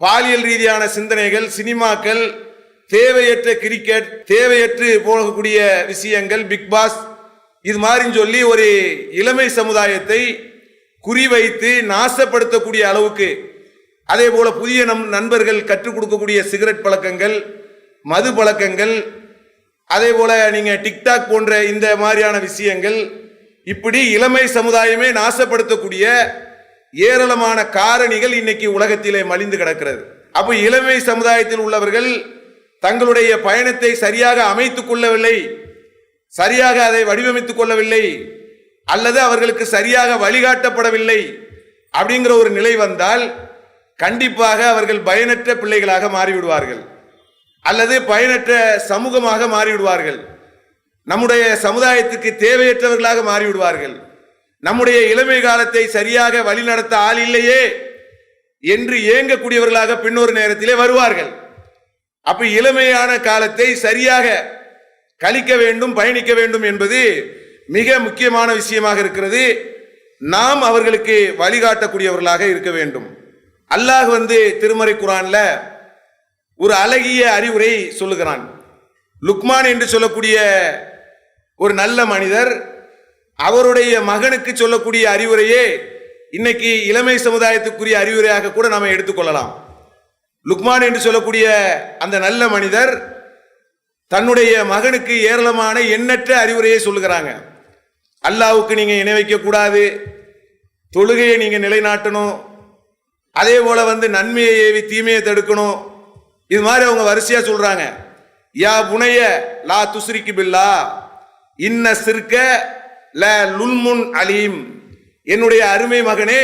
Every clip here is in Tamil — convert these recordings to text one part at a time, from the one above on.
பாலியல் ரீதியான சிந்தனைகள் சினிமாக்கள் தேவையற்ற கிரிக்கெட் தேவையற்று போகக்கூடிய விஷயங்கள் பிக் பாஸ் இது மாதிரின்னு சொல்லி ஒரு இளமை சமுதாயத்தை குறிவைத்து நாசப்படுத்தக்கூடிய அளவுக்கு அதே போல புதிய நம் நண்பர்கள் கற்றுக் கொடுக்கக்கூடிய சிகரெட் பழக்கங்கள் மது பழக்கங்கள் அதே போல நீங்கள் டிக்டாக் போன்ற இந்த மாதிரியான விஷயங்கள் இப்படி இளமை சமுதாயமே நாசப்படுத்தக்கூடிய ஏராளமான காரணிகள் இன்னைக்கு உலகத்திலே மலிந்து கிடக்கிறது. அப்போ இளமை சமுதாயத்தில் உள்ளவர்கள் தங்களுடைய பயணத்தை சரியாக அமைத்துக் கொள்ளவில்லை சரியாக அதை வடிவமைத்துக் கொள்ளவில்லை அல்லது அவர்களுக்கு சரியாக வழிகாட்டப்படவில்லை அப்படிங்கிற ஒரு நிலை வந்தால் கண்டிப்பாக அவர்கள் பயனற்ற பிள்ளைகளாக மாறிவிடுவார்கள். அல்லது பயனற்ற சமூகமாக மாறிவிடுவார்கள். நம்முடைய சமுதாயத்துக்கு தேவையற்றவர்களாக மாறிவிடுவார்கள். நம்முடைய இளமை காலத்தை சரியாக வழிநடத்த ஆள் இல்லையே என்று ஏங்கக்கூடியவர்களாக பின்னொரு நேரத்திலே வருவார்கள். அப்ப இளமையான காலத்தை சரியாக கழிக்க வேண்டும் பயணிக்க வேண்டும் என்பது மிக முக்கியமான விஷயமாக இருக்கிறது. நாம் அவர்களுக்கு வழிகாட்டக்கூடியவர்களாக இருக்க வேண்டும். அல்லாஹ் வந்து திருமறை குரான்ல ஒரு அழகிய அறிவுரை சொல்லுகிறான். லுக்மான் என்று சொல்லக்கூடிய ஒரு நல்ல மனிதர் அவருடைய மகனுக்கு சொல்லக்கூடிய அறிவுரையே இன்னைக்கு இளமை சமுதாயத்துக்குரிய அறிவுரையாக கூட நாம் எடுத்துக்கொள்ளலாம் லுக்மான் என்று சொல்லக்கூடிய அந்த நல்ல மனிதர் தன்னுடைய மகனுக்கு ஏராளமான எண்ணற்ற அறிவுரையை சொல்லுகிறாங்க. அல்லாவுக்கு நீங்கள் இணை வைக்கக்கூடாது தொழுகையை நீங்கள் நிலைநாட்டணும். அதே போல வந்து நன்மையை ஏவி தீமையை தடுக்கணும். இது மாதிரி அவங்க வரிசையாக சொல்கிறாங்க யா புனைய லா துஸ்ரிக்கு பில்லா. இன்ன சிற்க ல லுல்முன் அலீம். என்னுடைய அருமை மகனே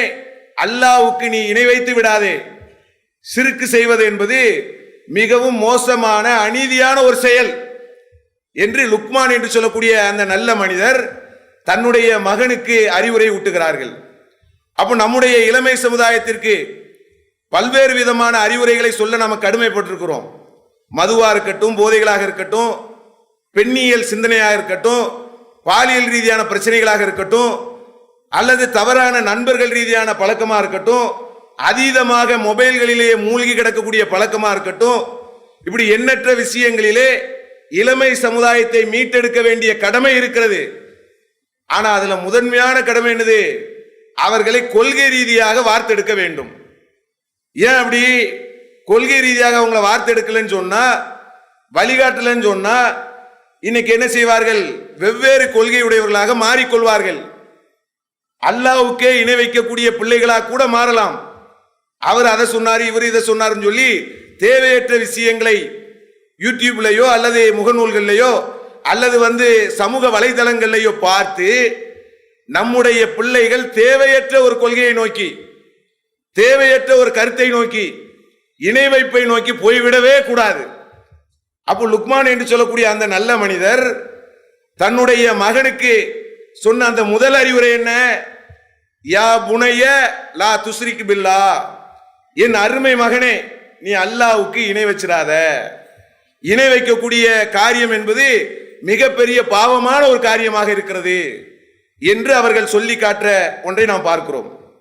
அல்லாவுக்கு நீ இணை வைத்து விடாதே. சிறுக்கு செய்வது என்பது மிகவும் மோசமான அநீதியான ஒரு செயல் என்று லுக்மான் என்று சொல்லக்கூடிய அந்த நல்ல மனிதர் தன்னுடைய மகனுக்கு அறிவுரை ஊட்டுகிறார்கள். அப்போ நம்முடைய இளமை சமுதாயத்திற்கு பல்வேறு விதமான அறிவுரைகளை சொல்ல நம்ம கடுமைப்பட்டிருக்கிறோம். மதுவாக இருக்கட்டும் போதைகளாக இருக்கட்டும் பெண்ணியல் சிந்தனையாக இருக்கட்டும் பாலியல் ரீதியான பிரச்சனைகளாக இருக்கட்டும் அல்லது தவறான நண்பர்கள் ரீதியான பழக்கமாக இருக்கட்டும் அதீதமாக மொபைல்களிலேயே மூழ்கி கிடக்கக்கூடிய பழக்கமாக இருக்கட்டும் இப்படி எண்ணற்ற விஷயங்களிலே இளமை சமுதாயத்தை மீட்டெடுக்க வேண்டிய கடமை இருக்கிறது. ஆனால் அதில் முதன்மையான கடமை என்னது? அவர்களை கொள்கை ரீதியாக வார்த்தெடுக்க வேண்டும். ஏன் அப்படி? கொள்கை ரீதியாக அவங்கள வார்த்தெடுக்கலன்னு சொன்னால் வழிகாட்டலன்னு சொன்னால் இன்னைக்கு என்ன செய்வார்கள்? வெவ்வேறு கொள்கையுடையவர்களாக மாறிக்கொள்வார்கள். அல்லாவுக்கே இணை வைக்கக்கூடிய பிள்ளைகளாக கூட மாறலாம். அவர் அதை சொன்னார் இவர் இதை சொன்னார்னு சொல்லி தேவையற்ற விஷயங்களை யூடியூப்லேயோ அல்லது முகநூல்கள்லையோ அல்லது வந்து சமூக வலைதளங்கள்லையோ பார்த்து நம்முடைய பிள்ளைகள் தேவையற்ற ஒரு கொள்கையை நோக்கி தேவையற்ற ஒரு கருத்தை நோக்கி இணை வைப்பை நோக்கி போய்விடவே கூடாது. அப்போ லுக்மான் என்று சொல்லக்கூடிய அந்த நல்ல மனிதர் தன்னுடைய மகனுக்கு சொன்ன அந்த முதல் அறிவுரை என்ன? யா புனைய லா துஸ்ரிக்கு பில்லா. என் அருமை மகனே நீ அல்லாவுக்கு இணை வச்சிடாத இணை வைக்கக்கூடிய காரியம் என்பது மிகப்பெரிய பாவமான ஒரு காரியமாக இருக்கிறது என்று அவர்கள் சொல்லி காட்டுற ஒன்றை நாம் பார்க்கிறோம்.